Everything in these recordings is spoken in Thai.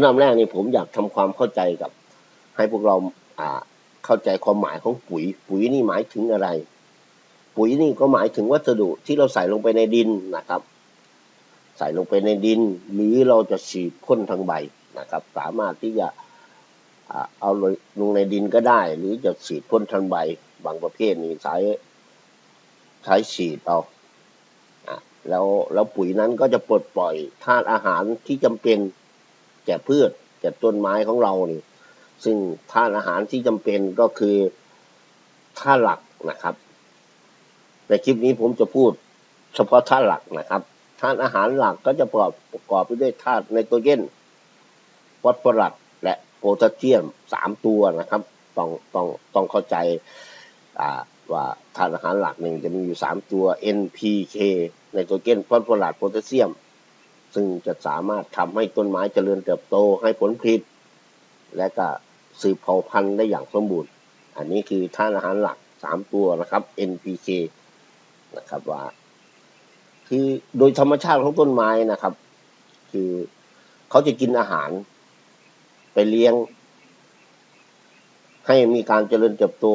นดับแรกนี่ผมอยากทำความเข้าใจกับ ให้พวกเราอ่าเข้าใจความหมายของปุ๋ย ปุ๋ยนี่หมายถึงอะไร ปุ๋ยนี่ก็หมายถึงวัสดุที่เราใส่ลงไปในดินนะครับ ใส่ลงไปในดิน หรือเราจะฉีดพ่นทางใบนะครับ สามารถที่จะเอาลงในดินก็ได้ หรือจะฉีดพ่นทางใบบางประเภทนี่ใช้ใช้ฉีดเอาแล้วแล้วปุ๋ยนั้นก็จะปลดปล่อยธาตุอาหารที่จำเป็น แก่พืช แก่ต้นไม้ของเรานี่ ซึ่งธาตุอาหารที่จำเป็นก็คือธาตุหลักนะครับ ในคลิปนี้ผมจะพูดเฉพาะธาตุหลักนะครับธาตุอาหารหลักก็จะประกอบประกอบไปด้วยธาตุไนโตรเจนฟอสฟอรัสและโพแทสเซียมสามตัวนะครับ ต้องต้องต้องเข้าใจว่าธาตุอาหารหลักหนึ่งจะมีอยู่สามตัว NPK ไนโตรเจนฟอสฟอรัสโพแทสเซียม ซึ่งจะสามารถทำให้ต้นไม้เจริญเติบโตให้ผลผลิต และก็สืบเผ่าพันธุ์ได้อย่างสมบูรณ์ อันนี้คือธาตุอาหารหลักสามตัวนะครับ NPK นะครับว่า คือโดยธรรมชาติของต้นไม้นะครับ คือเขาจะกินอาหาร ไปเลี้ยง ให้มีการเจริญเติบโต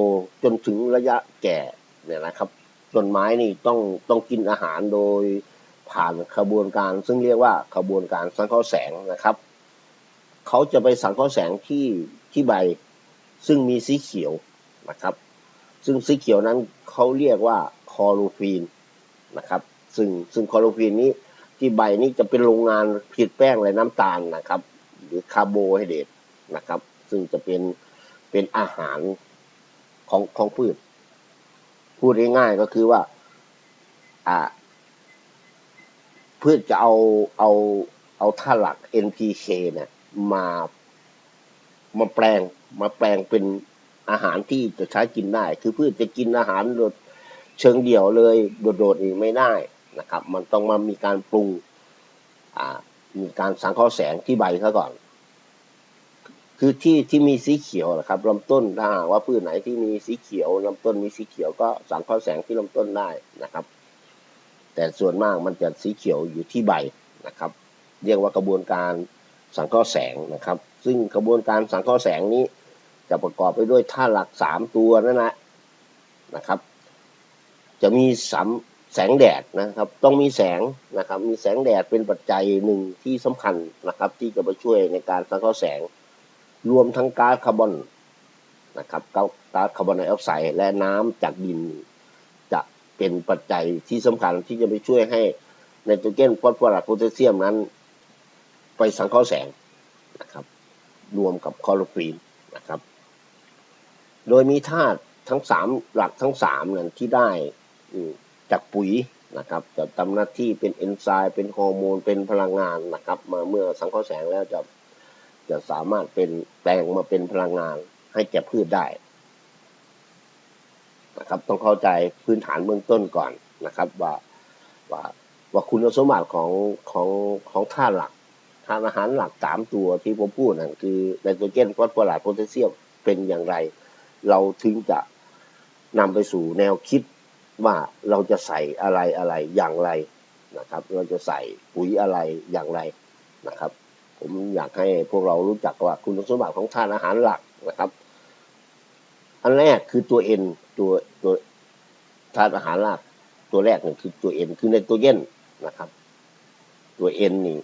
จนถึงระยะแก่เนี่ยนะครับต้นไม้นี่ต้องต้องกินอาหารโดย ผ่านขบวนการ ซึ่งเรียกว่าขบวนการสังเคราะห์แสงนะครับเขาจะไปสังเคราะห์แสงที่ที่ใบ ซึ่งมีสีเขียวนะครับ ซึ่งสีเขียวนั้นเขาเรียกว่าคอโรฟีนนะครับ ซึ่งซึ่งคอโรฟีนนี้ที่ใบนี้จะเป็นโรงงานผลิตแป้งและน้ำตาลนะครับ หรือคาร์โบไฮเดรตนะครับ ซึ่งจะเป็นเป็นอาหารของของพืชพูดง่ายๆก็คือว่าอ่า พืชจะเอาเอาเอาธาหลัก NPK เนี่ยมามาแปลงมาแปลงเป็นอาหารที่จะใช้กินได้ คือพืชจะกินอาหารโดดเชิงเดี่ยวเลยโดดๆอีกไม่ได้นะครับ มันต้องมามีการปรุงอ่ามีการสังเคราะห์แสงที่ใบเขาก่อน คือที่ที่มีสีเขียวนะครับลำต้นถ้าหากว่าพืชไหนที่มีสีเขียวลำต้นมีสีเขียวก็สังเคราะห์แสงที่ลำต้นได้นะครับ แต่ส่วนมากมันจะสีเขียวอยู่ที่ใบนะครับ เรียกว่ากระบวนการสังเคราะห์แสงนะครับ ซึ่งกระบวนการสังเคราะห์แสงนี้ จะประกอบไปด้วยธาตุหลักสามตัวนั่นแหละนะครับ จะมีสามแสงแดดนะครับ ต้องมีแสงนะครับ มีแสงแดดเป็นปัจจัยหนึ่งที่สำคัญนะครับ ที่จะมาช่วยในการสังเคราะห์แสง รวมทั้งก๊าซคาร์บอนนะครับก๊าซคาร์บอนไดออกไซด์และน้ำจากดิน เป็นปัจจัยที่สำคัญที่จะไปช่วยให้ไนโตรเจนฟอสฟอรัสโพแทสเซียมนั้น ไปสังเคราะห์แสงนะครับ รวมกับคลอโรฟีนนะครับ โดยมีธาตุทั้งสามหลักทั้งสามนั้นที่ได้จากปุ๋ยนะครับจะทำหน้าที่เป็นเอนไซม์เป็นฮอร์โมนเป็นพลังงานนะครับ มาเมื่อสังเคราะห์แสงแล้วจะจะสามารถเป็นแปลงมาเป็นพลังงานให้แก่พืชได้ นะครับต้องเข้าใจพื้นฐานเบื้องต้นก่อนนะครับว่าว่าว่าคุณสมบัติของของของธาตุหลักธาตุอาหารหลักสามตัวที่ผมพูดนั่นคือไนโตรเจนฟอสฟอรัสโพแทสเซียมเป็นอย่างไร เราถึงจะนำไปสู่แนวคิดว่าเราจะใส่อะไรอะไรอย่างไรนะครับ เราจะใส่ปุ๋ยอะไรอย่างไรนะครับ ผมอยากให้พวกเรารู้จักว่าคุณสมบัติของธาตุอาหารหลักนะครับ อันแรกคือตัวเอ็นตัวตัวธาตุอาหารหลักตัวแรกนี่คือตัวเอ็นคือในตัวเย็นนะครับ ตัวเอ็นนี่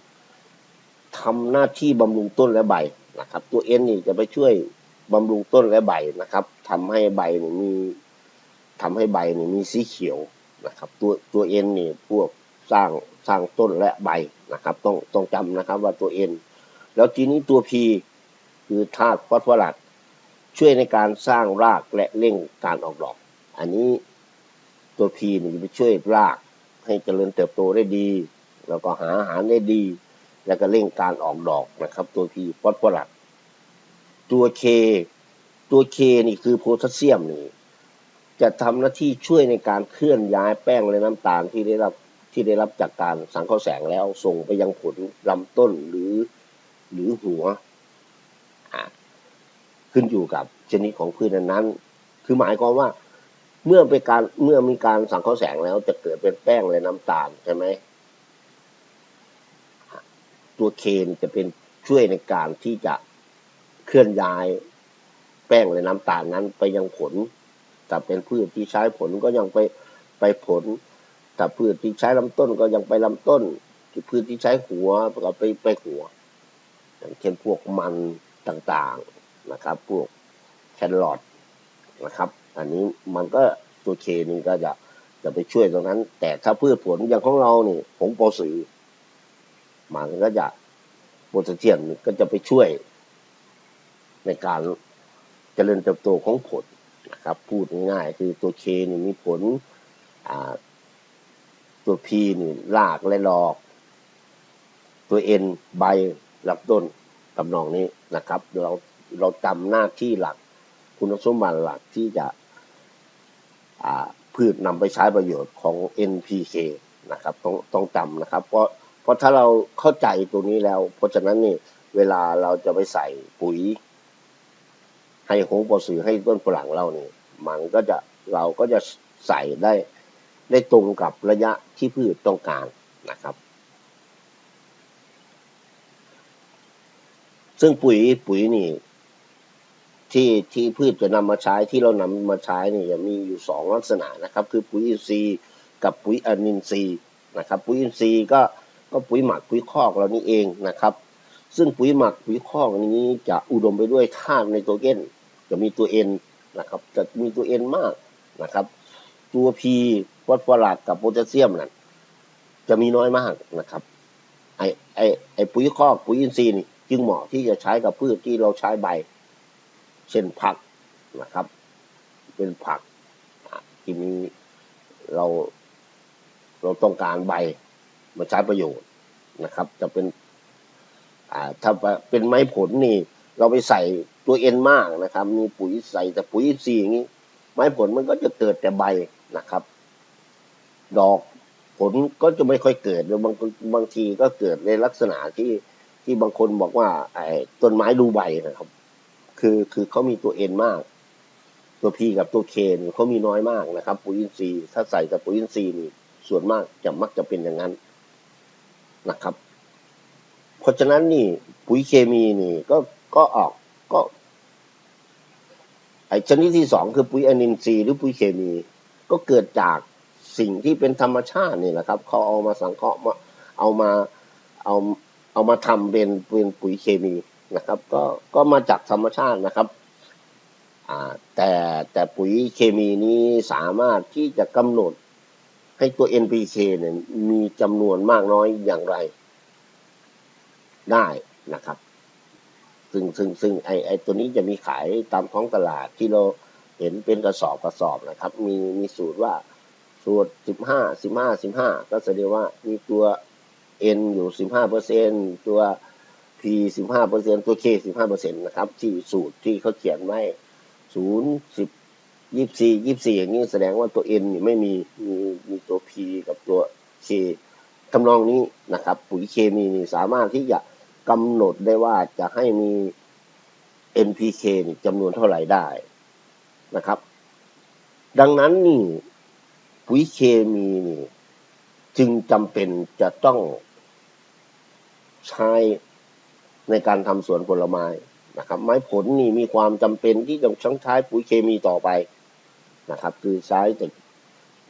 ทำหน้าที่บำรุงต้นและใบนะครับ ตัวเอ็นนี่จะไปช่วยบำรุงต้นและใบนะครับทำให้ใบนี่มีทำให้ใบนี่มีสีเขียวนะครับ ตัวตัวเอ็นนี่พวกสร้างสร้างต้นและใบนะครับ ต้องต้องจำนะครับว่าตัวเอ็นแล้วทีนี้ตัว P คือธาตุฟอสฟอรัส ช่วยในการสร้างรากและเร่งการออกดอก อันนี้ตัว P นี่จะไปช่วยรากให้เจริญเติบโตได้ดี แล้วก็หาอาหารได้ดี แล้วก็เร่งการออกดอกนะครับ ตัว P ฟอสฟอรัสตัว K ตัว K นี่คือโพแทสเซียมนี่จะทำหน้าที่ช่วยในการเคลื่อนย้ายแป้งและน้ำตาลที่ได้รับที่ได้รับจากการสังเคราะห์แสงแล้วส่งไปยังผลลำต้นหรือหรือหัว ขึ้นอยู่กับชนิดของพืชนั้นคือหมายความว่าเมื่อเป็นการเมื่อมีการสังเคราะห์แสงแล้วจะเกิดเป็นแป้งและน้ำตาลใช่ไหมตัวเคนจะเป็นช่วยในการที่จะเคลื่อนย้ายแป้งและน้ำตาลนั้นไปยังผล แต่เป็นพืชที่ใช้ผลก็ยังไปไปผล แต่พืชที่ใช้ลำต้นก็ยังไปลำต้นพืชที่ใช้หัวก็ไปไปหัว อย่างเช่นพวกมันต่างๆ นะครับ พวกแครอทนะครับ อันนี้มันก็ตัวเคนี่ก็จะจะไปช่วยตรงนั้น แต่ถ้าพืชผลอย่างของเราเนี่ยผงโปสือมันก็จะโพแทสเซียมก็จะไปช่วยในการเจริญเติบโตของผลนะครับ พูดง่ายๆคือตัวเคนี่มีผลตัวพีนี่รากและดอก ตัวเอ็นใบลำต้นตำนองนี้นะครับเรา เราจำหน้าที่หลัก คุณสมบัติหลักที่จะพืชนำไปใช้ประโยชน์ของ NPK นะครับต้องต้องจำนะครับ เพราะเพราะถ้าเราเข้าใจตัวนี้แล้ว เพราะฉะนั้นนี่เวลาเราจะไปใส่ปุ๋ย ให้หงปอสือให้ต้นฝรั่งเรานี่มันก็จะเราก็จะใส่ได้ได้ตรงกับระยะที่พืชต้องการนะครับ ซึ่งปุ๋ยปุ๋ยนี่ ที่ที่พืชจะนำมาใช้ที่เรานำมาใช้เนี่จะมีอยู่สองลักษณะนะครับ คือปุ๋ยอินทรีย์กับปุ๋ยอะมินทรีย์นะครับ ปุ๋ยอินทรีย์ก็ก็ปุ๋ยหมักปุ๋ยคอกเรานี่เองนะครับ ซึ่งปุ๋ยหมักปุ๋ยคอกนี้จะอุดมไปด้วยธาตุไนโตรเจนจะมีตัวเอ็นนะครับ จะมีตัวเอ็นมากนะครับ ตัวพีฟอสฟอรัสกับโพแทสเซียมนั่นจะมีน้อยมากนะครับไอไอไอปุ๋ยคอกปุ๋ยอินทรีย์นี่จึงเหมาะที่จะใช้กับพืชที่เราใช้ใบ เช่นผักนะครับ เป็นผักที่มีเราเราต้องการใบมาใช้ประโยชน์นะครับ จะเป็นถ้าเป็นไม้ผลนี่ เราไปใส่ตัวเอ็นมากนะครับ มีปุ๋ยใส่แต่ปุ๋ยอินทรีย์อย่างนี้ ไม้ผลมันก็จะเกิดแต่ใบนะครับ ดอกผลก็จะไม่ค่อยเกิดบางบางทีก็เกิดในลักษณะที่ที่บางคนบอกว่าไอ้ต้นไม้ดูใบนะครับ คือคือเขามีตัวเอ็นมาก ตัวพีกับตัวเคนเขามีน้อยมากนะครับ ปุ๋ยอินทรีย์ถ้าใส่แต่ปุ๋ยอินทรีย์นี่ส่วนมากจะมักจะเป็นอย่างนั้นนะครับ เพราะฉะนั้นนี่ปุ๋ยเคมีนี่ก็ก็ออกก็ไอชนิดที่สองคือปุ๋ยอนินทรีย์หรือปุ๋ยเคมี ก็เกิดจากสิ่งที่เป็นธรรมชาตินี่แหละครับเขาเอามาสังเคราะห์มาเอามาเอาเอามาทำเป็นเป็นปุ๋ยเคมี นะครับ ก็ก็มาจากธรรมชาตินะครับแต่แต่ปุ๋ยเคมีนี้สามารถที่จะกำหนดให้ตัว NPK เนี่ยมีจำนวนมากน้อยอย่างไรได้นะครับ ซึ่งซึ่งซึ่งไอไอตัวนี้จะมีขายตามท้องตลาดที่เราเห็นเป็นกระสอบกระสอบนะครับ มีมีสูตรว่าสูตรสิบห้าสิบห้าสิบห้าก็แสดงว่ามีตัว N อยู่สิบห้าเปอร์เซ็นตัว P สิบห้าเปอร์เซ็นตัว K สิบห้าเปอร์เซ็นนะครับ ที่สูตรที่เขาเขียนไว้ศูนย์สิบยี่สี่ยี่สี่อย่างนี้แสดงว่าตัว N นี่ไม่มีมีมีตัว P กับตัว K ทำนองนี้นะครับ ปุ๋ยเคมีนี่สามารถที่จะกำหนดได้ว่าจะให้มี NPK นี่จำนวนเท่าไหร่ได้นะครับ ดังนั้นนี่ปุ๋ยเคมีนี่ จึงจำเป็นจะต้องใช้ ในการทำสวนผลไม้นะครับ ไม้ผลนี่มีความจำเป็นที่จะต้องใช้ปุ๋ยเคมีต่อไปนะครับ คือใช้แต่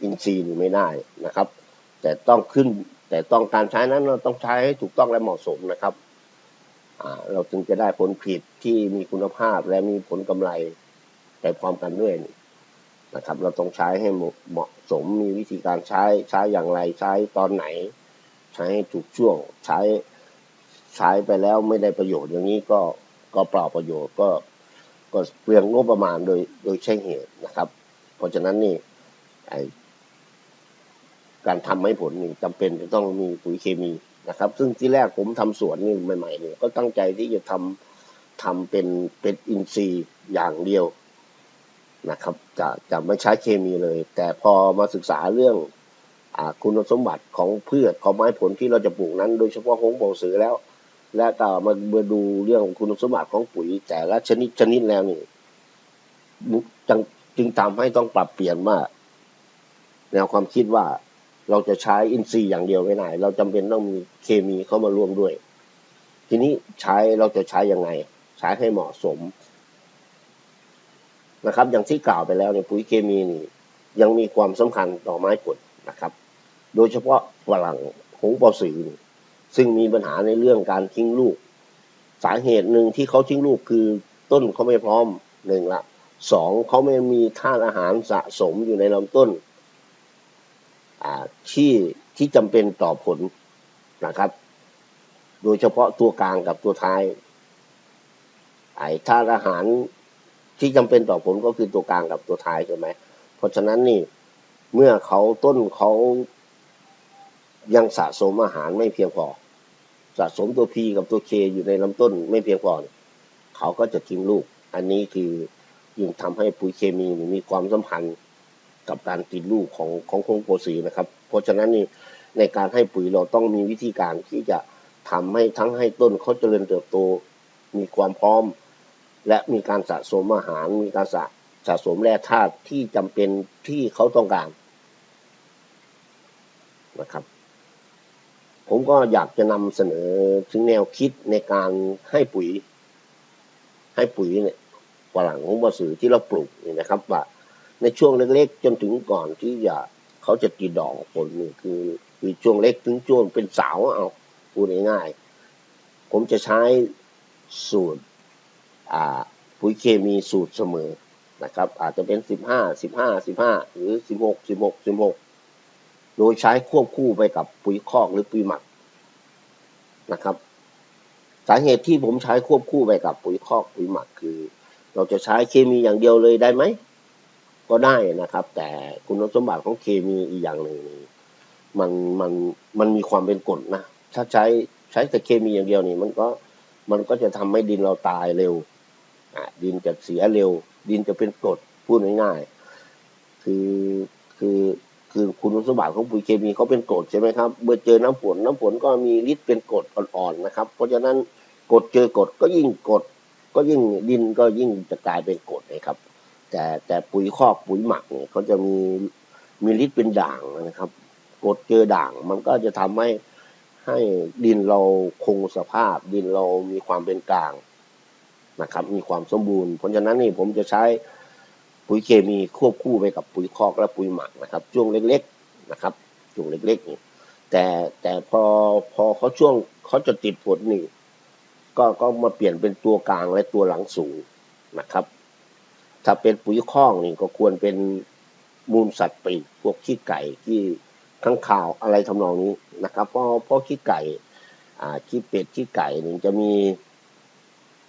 อินทรีย์นี่ไม่ได้นะครับ แต่ต้องขึ้นแต่ต้องการใช้นั้นเราต้องใช้ให้ถูกต้องและเหมาะสมนะครับเราจึงจะได้ผลผลิตที่มีคุณภาพและมีผลกำไรไปพร้อมกันด้วยนะครับ เราต้องใช้ให้เหมาะสมมีวิธีการใช้ใช้อย่างไรใช้ตอนไหน ใช้ถูกช่วงใช้ ใช้ไปแล้วไม่ได้ประโยชน์อย่างนี้ก็ก็เปล่าประโยชน์ก็ก็เปลืองงบประมาณโดยโดยใช่เหตุนะครับ เพราะฉะนั้นนี่ไอการทำให้ผลนี่จำเป็นจะต้องมีปุ๋ยเคมีนะครับ ซึ่งที่แรกผมทำสวนนี่ใหม่ๆเนี่ยก็ตั้งใจที่จะทำทำเป็นเป็นอินทรีย์อย่างเดียวนะครับ จะจะไม่ใช้เคมีเลย แต่พอมาศึกษาเรื่องอคุณสมบัติของพืชของไม้ผลที่เราจะปลูกนั้น โดยเฉพาะหงโบสือแล้ว และก็มาเมาดูเรื่องของคุณสมบัติของปุ๋ย แต่ละชนิดชนิดแล้วนี่จึงจึงทำให้ต้องปรับเปลี่ยนว่าแนวความคิดว่าเราจะใช้อินทรีย์อย่างเดียวไม่ได้เราจำเป็นต้องมีเคมีเข้ามาร่วมด้วย ทีนี้ใช้เราจะใช้ยังไง ใช้ให้เหมาะสมนะครับ อย่างที่กล่าวไปแล้วในปุ๋ยเคมีนี่ ยังมีความสำคัญต่อไม้ผลนะครับ โดยเฉพาะฝรั่งหงปอสี ซึ่งมีปัญหาในเรื่องการทิ้งลูก สาเหตุหนึ่งที่เขาทิ้งลูกคือต้นเขาไม่พร้อมหนึ่งละสองเขาไม่มีธาตุอาหารสะสมอยู่ในลำต้นที่ที่จำเป็นต่อผลนะครับ โดยเฉพาะตัวกลางกับตัวท้ายไอ้ธาตุอาหารที่จำเป็นต่อผลก็คือตัวกลางกับตัวท้ายใช่ไหมเพราะฉะนั้นนี่เมื่อเขาต้นเขายังสะสมอาหารไม่เพียงพอ สะสมตัวพีกับตัวเคอยู่ในลำต้นไม่เพียงพอเขาก็จะทิ้งลูก อันนี้คือยิ่งทำให้ปุ๋ยเคมีมีความสัมพันธ์กับการติดลูกของของโครงโปรสีนะครับ เพราะฉะนั้นนี่ในการให้ปุ๋ยเราต้องมีวิธีการที่จะทำให้ทั้งให้ต้นเขาเจริญเติบโต มีความพร้อม และมีการสะสมอาหาร มีการสะสะสมแร่ธาตุที่จำเป็นที่เขาต้องการนะครับ ผมก็อยากจะนำเสนอถึงแนวคิดในการให้ปุ๋ย ให้ปุ๋ยเนี่ยฝรั่งของบสือที่เราปลูกนี่นะครับ ว่าในช่วงเล็กๆ จนถึงก่อนที่จะเขาจะติดดอกผลนี่คือคือช่วงเล็กถึงช่วงเป็นสาวเอาพูดง่ายๆผมจะใช้สูตรอ่าปุ๋ยเคมีสูตรเสมอนะครับ อาจจะเป็นสิบห้าสิบห้าสิบห้าหรือสิบหกสิบหกสิบหก โดยใช้ควบคู่ไปกับปุ๋ยคอกหรือปุ๋ยหมักนะครับ สาเหตุที่ผมใช้ควบคู่ไปกับปุ๋ยคอกปุ๋ยหมักคือ เราจะใช้เคมีอย่างเดียวเลยได้ไหมก็ได้นะครับ แต่คุณสมบัติของเคมีอีกอย่างหนึ่งมันมันมันมีความเป็นกรดนะถ้าใช้ใช้แต่เคมีอย่างเดียวนี่มันก็มันก็จะทำให้ดินเราตายเร็วอะดินจะเสียเร็ว ดินจะเป็นกรดพูดง่ายๆคือคือ คือคุณสมบัติของปุ๋ยเคมีเขาเป็นกรดใช่ไหมครับเมื่อเจอน้ำฝนน้ำฝนก็มีฤทธิ์เป็นกรดอ่อนๆนะครับ เพราะฉะนั้นกรดเจอกรดก็ยิ่งกรดก็ยิ่งดินก็ยิ่งจะกลายเป็นกรดนะครับ แต่แต่ปุ๋ยคอกปุ๋ยหมักเนี่ยเขาจะมีมีฤทธิ์เป็นด่างนะครับกรดเจอด่าง มันก็จะทำให้ให้ดินเราคงสภาพ ดินเรามีความเป็นกลางนะครับ มีความสมบูรณ์ เพราะฉะนั้นนี่ผมจะใช้ ปุ๋ยเคมีควบคู่ไปกับปุ๋ยคอกและปุ๋ยหมักนะครับช่วงเล็กๆนะครับช่วงเล็กๆนี่แต่แต่พอพอเขาช่วงเขาจะติดผลนี่ก็ก็มาเปลี่ยนเป็นตัวกลางและตัวหลังสูงนะครับ ถ้าเป็นปุ๋ยคอกนี่ก็ควรเป็นมูลสัตว์ปีกพวกขี้ไก่ที่ข้างข่าวอะไรทำนองนี้นะครับเพราะเพราะขี้ไก่อ่าขี้เป็ดขี้ไก่หนึ่งจะมี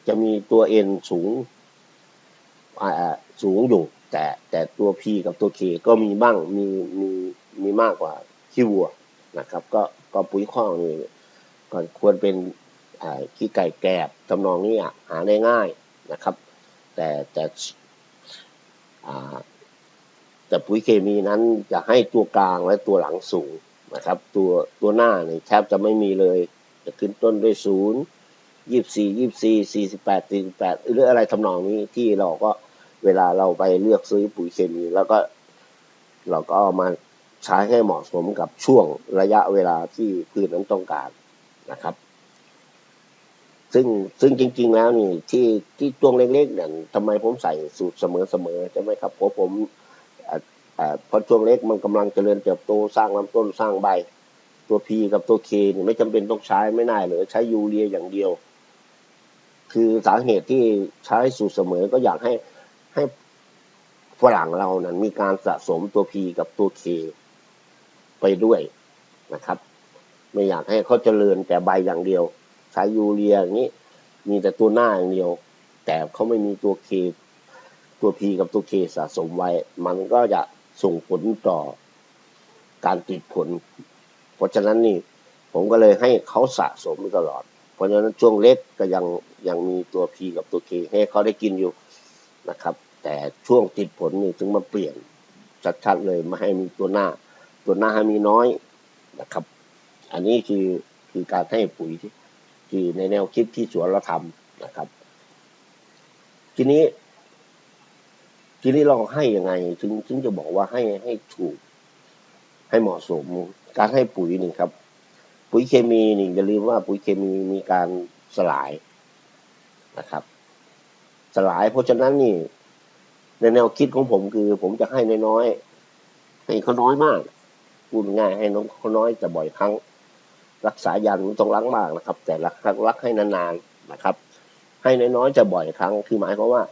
จะมีตัวเอ็นสูงอ่า สูงอยู่แต่แต่ตัวพีกับตัวเคก็มีบ้างมีมีมีมากกว่าขี้วัวนะครับ ก็ก็ปุ๋ยคอกนี่ก็ควรเป็นขี้ไก่แกบทำนองนี้หาได้ง่ายนะครับ แต่แต่แต่ปุ๋ยเคมีนั้นจะให้ตัวกลางและตัวหลังสูงนะครับ ตัวตัวหน้าเนี่ยแทบจะไม่มีเลย จะขึ้นต้นด้วยศูนย์ยี่สี่ยี่สี่สี่สิบแปดสี่สิบแปดหรืออะไรทำนองนี้ที่เราก็ เวลาเราไปเลือกซื้อปุ๋ยเคมีแล้วก็เราก็เอามาใช้ให้เหมาะสมกับช่วงระยะเวลาที่พืชนั้นต้องการนะครับ ซึ่งซึ่งจริง ๆ แล้วนี่ที่ที่ช่วงเล็กๆเนี่ยทำไมผมใส่สูตรเสมอๆใช่ไหมครับเพราะผมพอช่วงเล็กมันกำลังเจริญเติบโตสร้างลำต้นสร้างใบ ตัวพีกับตัวเคนี่ไม่จำเป็นต้องใช้ไม่ได้เลยใช้ยูเรียอย่างเดียว คือสาเหตุที่ใช้สูตรเสมอก็อยากให้ ให้ฝรั่งเรานั้นมีการสะสมตัวพีกับตัวเคไปด้วยนะครับ ไม่อยากให้เขาเจริญแต่ใบอย่างเดียว ใช้ยูเรียอย่างนี้ มีแต่ตัวหน้าอย่างเดียว แต่เขาไม่มีตัวเคตัวพีกับตัวเคสะสมไว้ มันก็จะส่งผลต่อการติดผล เพราะฉะนั้นนี่ผมก็เลยให้เขาสะสมตลอด เพราะฉะนั้นช่วงเล็กก็ยังยังมีตัวพีกับตัวเคให้เขาได้กินอยู่ นะครับ แต่ช่วงติดผลนี่ถึงมาเปลี่ยนชัดๆเลยม่ให้มีตัวหน้า ตัวหน้าให้มีน้อยนะครับ อันนี้คือคือการให้ปุ๋ยที่ที่ในแนวคิดที่สวนเราทำนะครับ ทีนี้ ทีนี้เราให้ยังไง ถึงถึงจะบอกว่าให้ให้ถูก ให้เหมาะสม การให้ปุ๋ยนี่ครับ ปุ๋ยเคมีนี่อย่าลืมว่าปุ๋ยเคมีมีการสลายนะครับ สลาย เพราะฉะนั้นนี่ ในแนวคิดของผมคือ ผมจะให้น้อยๆให้เขาน้อยมากพูดง่ายให้น้องเขาน้อยแต่บ่อยครั้ง รักษายันต้องรักมากนะครับ แต่รักรักให้นานๆนะครับ ให้น้อยๆจะบ่อยครั้ง คือหมายความว่า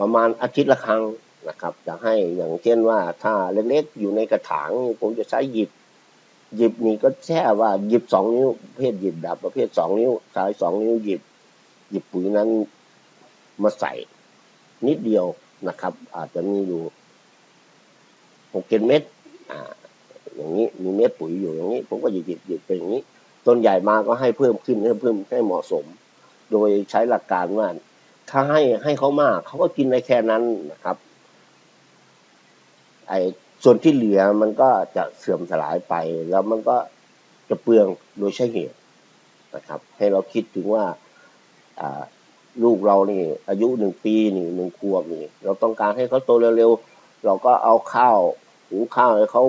ประมาณอาทิตย์ละครั้งนะครับ จะให้อย่างเช่นว่า ถ้าเล็กๆอยู่ในกระถางผมจะใช้หยิบหยิบนี่ก็แค่ว่าหยิบสองนิ้วประเภทหยิบดับประเภทสองนิ้วใช้สองนิ้วหยิบ หยิบปุ๋ยนั้น มาใส่นิดเดียวนะครับ อาจจะมีอยู่หกเจ็ดเม็ดอ่า อย่างนี้มีเม็ดปุ๋ยอยู่อย่างนี้ ผมก็หยิบหยิบหยิบไปอย่างนี้ต้นใหญ่มาก็ให้เพิ่มขึ้นให้เพิ่มให้เหมาะสม โดยใช้หลักการว่า ถ้าให้ให้เขามากเขาก็กินในแค่นั้นนะครับ ไอ้ส่วนที่เหลือมันก็จะเสื่อมสลายไป แล้วมันก็จะเปลืองโดยใช่เหตุนะครับ ให้เราคิดถึงว่าอ่า ลูกเรานี่อายุหนึ่งปีนี่หนึ่งขวบนี่ เราต้องการให้เขาโตเร็วๆเราก็เอาข้าวหุงข้าวให้เขา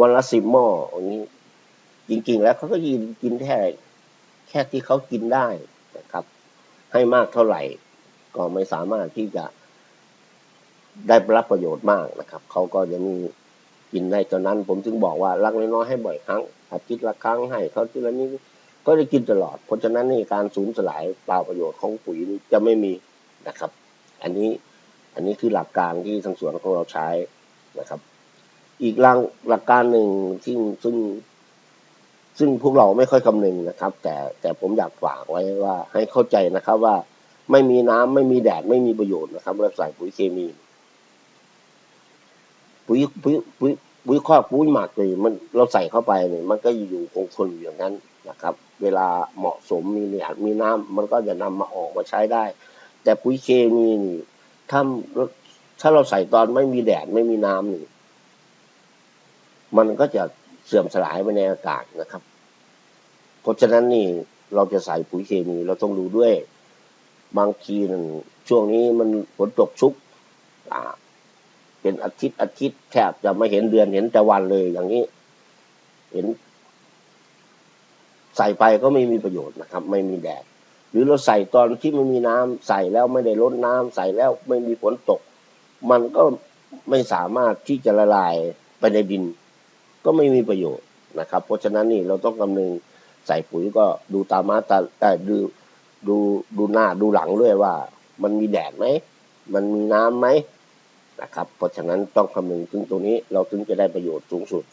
วันละสิบหม้ออย่างนี้ จริงๆ แล้วเขาก็ยินกินแค่แค่ที่เขากินได้นะครับ ให้มากเท่าไหร่ ก็ไม่สามารถที่จะได้รับประโยชน์มากนะครับเขาก็จะมีกินได้ตอนนั้น ผมถึงบอกว่ารักน้อยๆให้บ่อยครั้งอาทิตย์ละครั้งให้เขาทีละนิด ก็ได้กินตลอด เพราะฉะนั้นนี่การสูญสลายเปล่าประโยชน์ของปุ๋ยนี่จะไม่มีนะครับ อันนี้อันนี้คือหลักการที่ทางสวนของเราใช้นะครับ อีกหลักหลักการหนึ่งที่ซึ่งซึ่งพวกเราไม่ค่อยคำนึงนะครับ แต่แต่ผมอยากฝากไว้ว่าให้เข้าใจนะครับว่าไม่มีน้ำไม่มีแดดไม่มีประโยชน์นะครับเราใส่ปุ๋ยเคมีปุ๋ยปุ๋ยปุ๋ยปุ๋ยคอปุ๋ยหมักเลยมันเราใส่เข้าไปเนี่ยมันก็อยู่คงทนอยู่อย่างนั้นนะครับ เวลาเหมาะสมมีเนี่ยมีน้ำมันก็จะนำมาออกมาใช้ได้ แต่ปุ๋ยเคมีนี่ถ้าถ้าเราใส่ตอนไม่มีแดดไม่มีน้ำนี่มันก็จะเสื่อมสลายไปในอากาศนะครับ เพราะฉะนั้นนี่เราจะใส่ปุ๋ยเคมีเราต้องดูด้วย บางทีนั่นช่วงนี้มันฝนตกชุกอ่าเป็นอาทิตย์อาทิตย์แทบจะไม่เห็นเดือนเห็นแต่วันเลยอย่างนี้ เห็น ใส่ไปก็ไม่มีประโยชน์นะครับ ไม่มีแดด หรือเราใส่ตอนที่ไม่มีน้ำใส่แล้วไม่ได้ลดน้ำใส่แล้วไม่มีฝนตก มันก็ไม่สามารถที่จะละลายไปในดิน ก็ไม่มีประโยชน์นะครับ เพราะฉะนั้นนี่เราต้องคำนึงใส่ปุ๋ยก็ดูตามาตาแต่ดูดูดูหน้าดูหลังด้วยว่า มันมีแดดไหมมันมีน้ำไหมนะครับ เพราะฉะนั้นต้องคำนึงถึงตรงนี้เราถึงจะได้ประโยชน์สูงสุด